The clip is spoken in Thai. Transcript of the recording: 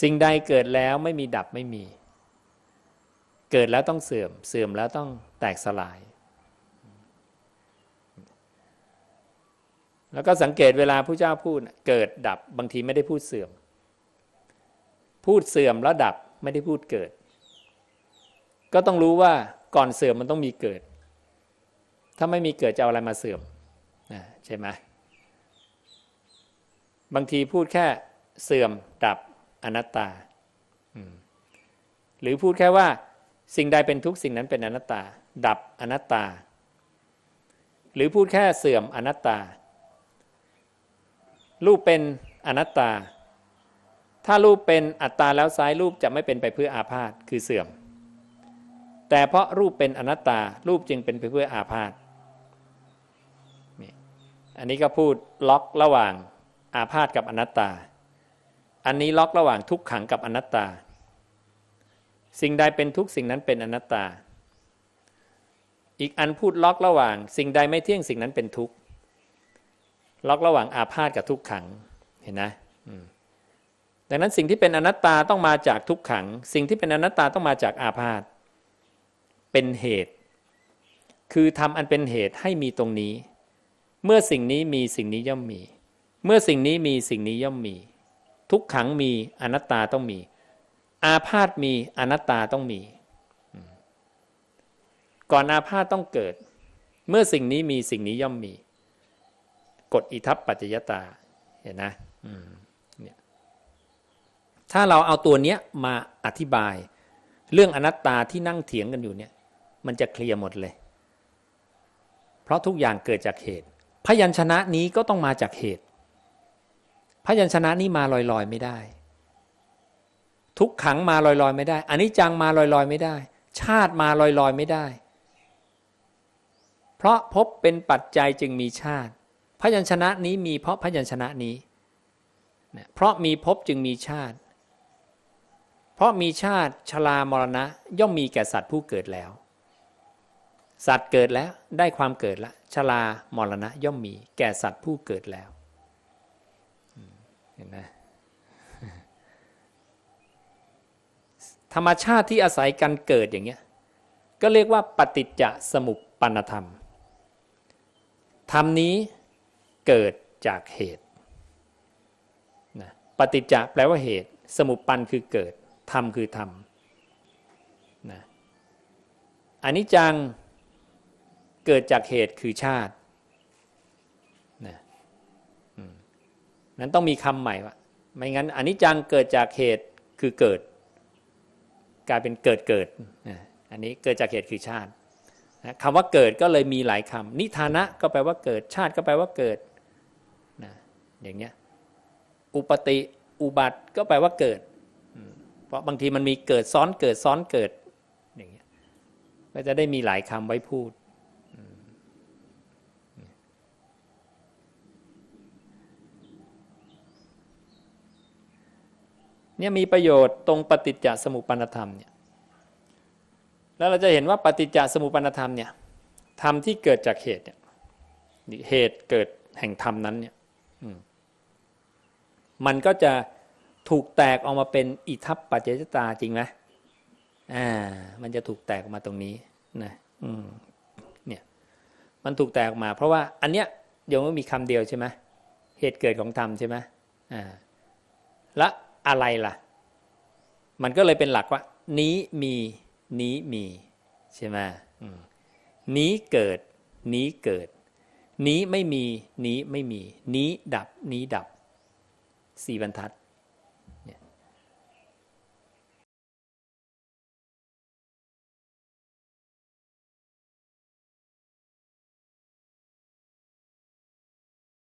สิ่งใดเกิดแล้วไม่มีดับไม่มี เกิดแล้วต้องเสื่อม เสื่อมแล้วต้องแตกสลาย แล้วก็สังเกตเวลาผู้เจ้าพูดเกิดดับบางทีไม่ได้พูดเสื่อม พูดเสื่อมแล้วดับไม่ได้พูดเกิด ก็ต้องรู้ว่าก่อนเสื่อมมันต้องมีเกิด ถ้าไม่มีเกิดจะเอาอะไรมาเสื่อมใช่ไหมบางทีพูดแค่เสื่อมดับ อนัตตาอืมหรือพูดแค่ว่า สิ่งใดเป็นทุกข์สิ่งนั้นเป็นอนัตตา ดับอนัตตา หรือพูดแค่เสื่อมอนัตตา รูปเป็นอนัตตา ถ้ารูปเป็นอัตตาแล้วซ้ายรูปจะไม่เป็นไปเพื่ออาพาธคือเสื่อม แต่เพราะรูปเป็นอนัตตา รูปจึงเป็นไปเพื่ออาพาธนี่อันนี้ก็พูดล็อกระหว่างอาพาธกับอนัตตา อันนี้ล็อกระหว่างทุกขังกับอนัตตา สิ่งใดเป็นทุกสิ่งนั้นเป็นอนัตตา อีกอันพูดล็อกระหว่าง สิ่งใดไม่เที่ยงสิ่งนั้นเป็นทุกข์ล็อกระหว่างอาพาธกับทุกขังเห็นนะอืมดังนั้นสิ่งที่เป็นอนัตตาต้องมาจากทุกขัง สิ่งที่เป็นอนัตตาต้องมาจากอาพาธเป็นเหตุ คือทำอันเป็นเหตุให้มีตรงนี้ เมื่อสิ่งนี้มีสิ่งนี้ย่อมมี เมื่อสิ่งนี้มีสิ่งนี้ย่อมมี ทุกขังมีอนัตตาต้องมี อาพาธมีอนัตตาต้องมี ก่อนอาพาธต้องเกิด เมื่อสิ่งนี้มีสิ่งนี้ย่อมมี กฎอิทัปปัจจยตาเห็นนะเนี่ยถ้าเราเอาตัวเนี้ยมาอธิบาย เรื่องอนัตตาที่นั่งเถียงกันอยู่เนี่ย มันจะเคลียร์หมดเลย เพราะทุกอย่างเกิดจากเหตุ พยัญชนะนี้ก็ต้องมาจากเหตุ พยัญชนะนี้มาลอยๆไม่ได้ ทุกขังมาลอยๆไม่ได้อันนี้จังมาลอยๆไม่ได้ ชาติมาลอยๆไม่ได้ เพราะพบเป็นปัจจัยจึงมีชาติ พยัญชนะนี้มีเพราะพยัญชนะนี้ เพราะมีพบจึงมีชาติ เพราะมีชาติชรามรณะ ย่อมมีแก่สัตว์ผู้เกิดแล้ว สัตว์เกิดแล้วได้ความเกิดละชรามรณะย่อมมีแก่สัตว์ผู้เกิดแล้ว นไหมธรรมชาติที่อาศัยกันเกิดอย่างเงี้ยก็เรียกว่าปฏิจจสมุปปนธรรม ธรรมนี้เกิดจากเหตุนะปฏิจจะแปลว่าเหตุ สมุปปันคือเกิด ธรรมคือธรรมนะอันนี้จังเกิดจากเหตุคือชาตินะอืม นั้นต้องมีคำใหม่ว่าไม่งั้นอันนี้จังเกิดจากเหตุคือเกิด กลายเป็นเกิดเกิดอันนี้เกิดจากเหตุคือชาติคำว่าเกิดก็เลยมีหลายคำนิทานะก็แปลว่าเกิด ชาติก็แปลว่าเกิดนะอย่างเงี้ยอุปติอุบัติก็แปลว่าเกิด เพราะบางทีมันมีเกิดซ้อนเกิดซ้อนเกิดอย่างเงี้ยก็จะได้มีหลายคำไว้พูด เนี่ยมีประโยชน์ตรงปฏิจจสมุปปนธรรมเนี่ยแล้วเราจะเห็นว่าปฏิจจสมุปปนธรรมเนี่ยธรรมที่เกิดจากเหตุเนี่ยเหตุเกิดแห่งธรรมนั้นเนี่ยมันก็จะถูกแตกออกมาเป็นอิทัปปัจจยตาจริงไหมอ่า มันจะถูกแตกออกมาตรงนี้นะอืมเนี่ย มันถูกแตกออกมา เพราะว่าอันเนี้ยยังไม่มีคำเดียวใช่ไหมเหตุเกิดของธรรมใช่ไหมอ่า และ อะไรล่ะ มันก็เลยเป็นหลักว่า นี้มีนี้มีใช่ไหมนี้เกิด นี้เกิด นี้ไม่มี นี้ไม่มี นี้ดับ นี้ดับสี่บรรทัด